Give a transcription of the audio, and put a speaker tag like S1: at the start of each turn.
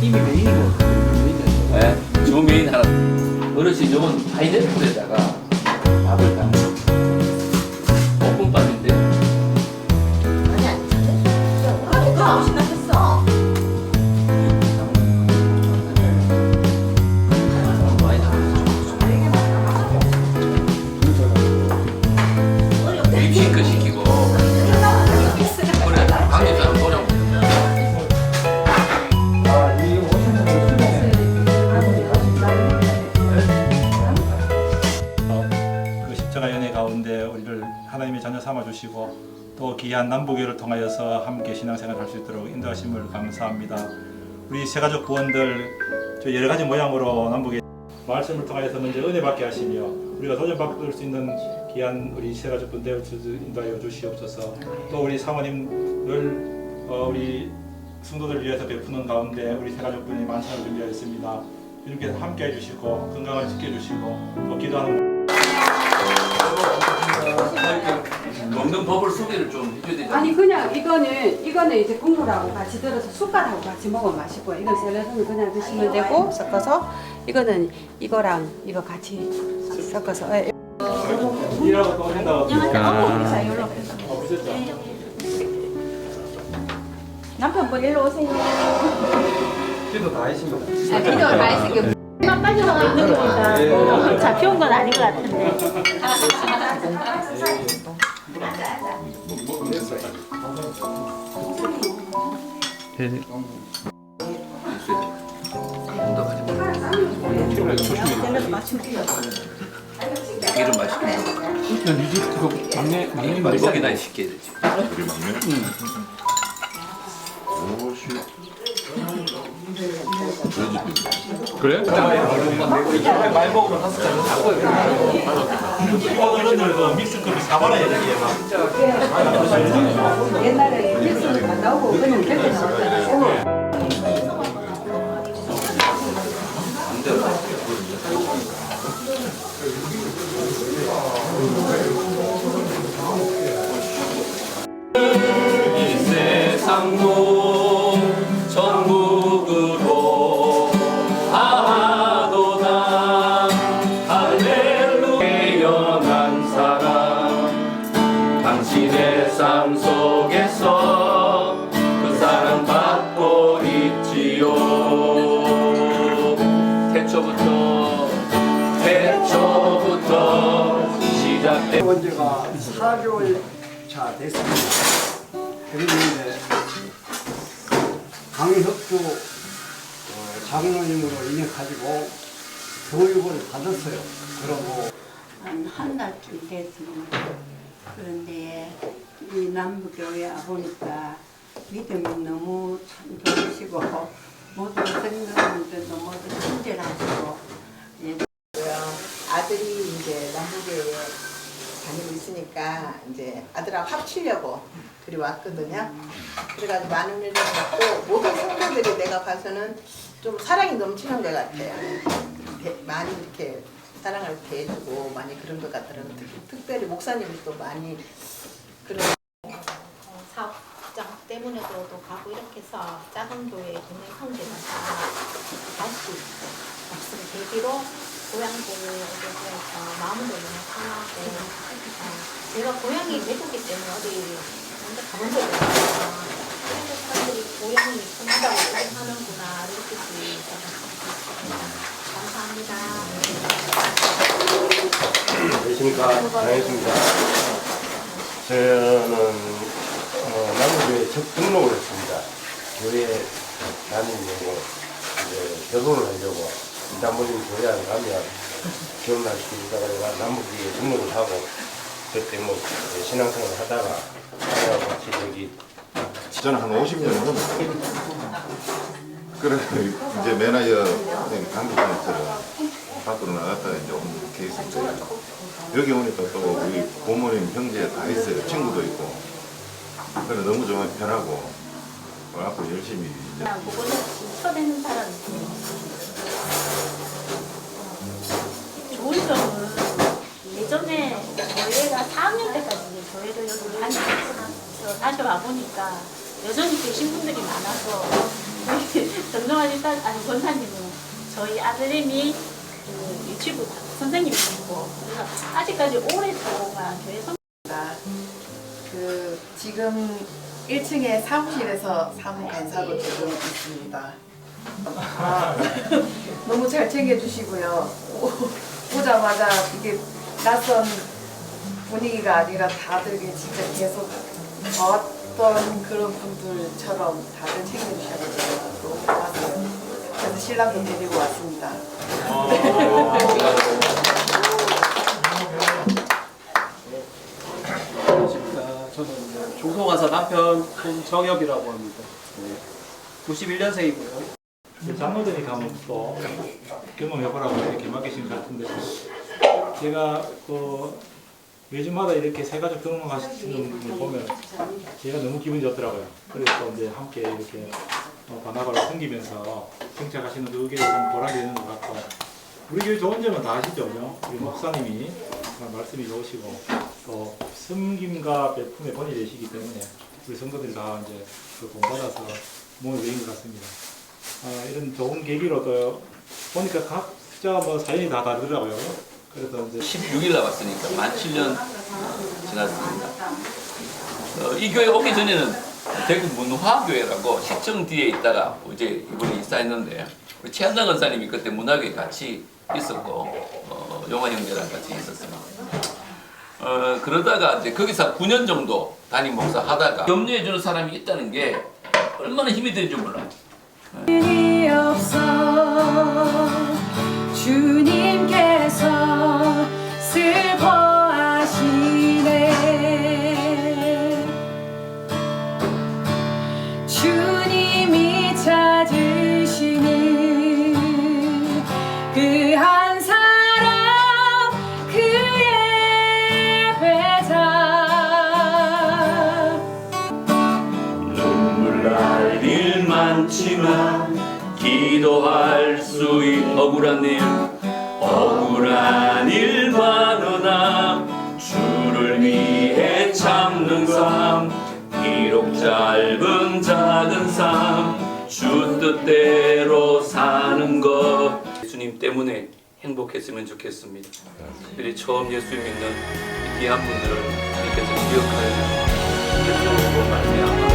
S1: 이미 메인이고 메인이죠.
S2: 네, 주메인 하나. 어르신 요건 파인애플에다가 밥을 담
S3: 삼아 주시고 또 귀한 남북교를 통하여서 함께 신앙생활 할 수 있도록 인도하심을 감사합니다. 우리 세가족 부원들 저 여러 가지 모양으로 남북에 말씀을 통하여서 먼저 은혜 받게 하시며 우리가 도전 받을 수 있는 귀한 우리 세가족 분들 인도하여 주시옵소서. 또 우리 사모님을 어, 우리 성도들 위해서 베푸는 가운데 우리 세가족 분이 만찬을 준비하였습니다. 주님께서 함께 해주시고 건강을 지켜주시고 또 기도하는
S2: 먹는 법을 소개를 좀 해줘야 되잖아.
S4: 아니 그냥 이거는 이거는 이제 국물하고 같이 들어서 숟갈하고 같이 먹으면 맛있고 이건 샐러드는 그냥 드시면 되고 섞어서 이거는 이거랑 이거 같이 섞어서 예.
S3: 일하고 또 한다고
S5: 자, 여기로.
S3: 어, 보셨죠?
S5: 남편분 일로 오세요.
S1: 기도 다 하신 거.
S5: 아, 기도 다 했으니까. 만 빠져나가 있는 거니까 잡혀온 건 아닌 것 같은데.
S2: 기름 맛있게 먹어.
S1: 일단 이집 그 막내 막내
S2: 먹이나 시켜야 되지.
S1: 그래?
S3: 어른들 그 믹스컵이 사발아야 되게
S4: 옛날에 믹스를 안 나오고 그냥 이렇게 섞었잖아요.
S2: 이 세상도 당신의 삶 속에서 그 사랑 받고 있지요 태초부터 태초부터 시작된
S6: 온 지가 4개월 차 됐습니다. 그런데 강석주 어, 장로님으로 인해 가지고 교육을 받았어요. 그러고
S7: 한 달쯤 됐습니다. 그런데 이 남부교회 보니까 믿음이 너무 참 좋으시고 모든 성도님들도 모두 친절하시고 예,
S8: 아들이 이제 남부교회에 다니고 있으니까 이제 아들하고 합치려고 그리 왔거든요. 그래가지고 많은 일을 겪고 모든 성도들이 내가 봐서는 좀 사랑이 넘치는 것 같아요. 대- 많이 이렇게 사랑을 대해주고 많이 그런 것 같더라고요. 특- 특별히 목사님이 또 많이 그런
S9: 어, 사업장 때문에도 또 가고 이렇게 해서 작은 교회 동네 형제가 다 다시 박수를 계기로 고향 보고 오셔서 마음도 너무 편하고 어, 제가 고향이 외국이기 때문에 어디 먼저 가본 적이 없어요. 그래서 사람들이 고향이 편하다고 생각하는구나 이렇게
S10: 안녕하십니까. 장혜수입니다. 저는 어, 남부교회 첫 등록을 했습니다. 교회 다니려고 이제 결혼을 하려고 장모님 교회 안 가면 결혼할 수 있다가 내가 남북교회 등록을 하고 그때 뭐 신앙생활을 하다가 같이 여기
S11: 저는 한 50년은 넘었어요. 그래 이제 매나여 강기관처럼 밖으로 나갔다가 이제 온 케이스인데 여기 오니까 또 우리 부모님 형제 다 있어요. 친구도 있고. 그래 너무 좀 편하고. 앞으로 열심히 이제.
S9: 그거는 쳐내는 사람이 좋은 점은 예전에 저희가 4학년 때까지 여기 다니면서 다시 와보니까 여전히 계신 분들이 많아서 우리 정정환 아니 권사님은 저희 아들님이 그 유치부 선생님이시고 그래서 아직까지 오랫동안 교회
S12: 선그 지금 1층에 사무실에서 사무 간사로 지금 있습니다. 아, 너무 잘 챙겨주시고요. 오- 오자마자 이게 낯선 분위기가 아니라 다들 진짜 계속 어떤 그런 분들처럼 다들 고맙어요. 그래서 신랑도 데리고 왔습니다.
S1: 저는 이제 중소가사 남편 손정엽이라고 합니다. 네. 91년생이고요.
S3: 장로들이 가면 또 경험해보라고 이렇게 맡기신 것 같은데 제가 그 매주마다 이렇게 세 가족 등록하시는 분을 보면 제가 너무 기분이 좋더라고요. 그래서 이제 함께 이렇게 어, 바나바를 섬기면서 정착하시는 그게 참 보람이 되는 것 같고 우리 교회 좋은 점은 다 아시죠? 그죠? 우리 목사님이 말씀이 좋으시고 또 섬김과 배품의 본이 되시기 때문에 우리 성도들이 다 이제 그 본받아서 몸을 외인 것 같습니다. 아, 이런 좋은 계기로도 보니까 각자 뭐 사연이 다 다르더라고요. 그래서 이제
S2: 16일 남았으니까 만 7년 지났습니다. 어, 이 교회 오기 전에는 대구 문화교회라고 시청 뒤에 있다가 이제 이번에 입사했는데 우리 최한당 권사님이 그때 문화교회 같이 있었고 어, 용환 형제랑 같이 있었습니다. 어, 그러다가 이제 거기서 9년 정도 담임 목사 하다가 격려해 주는 사람이 있다는 게 얼마나 힘이 되는지 몰라요. 날일 많지만 기도할 수 있는 억울한 일. 억울한 일 많으나 주를 위해 참는 삶. 비록 짧은 작은 삶 주 뜻대로 사는 것. 예수님 때문에 행복했으면 좋겠습니다. 특별히 처음 예수 믿는 이 귀한 분들을 하나님께서 기억하여 예수로 말미암아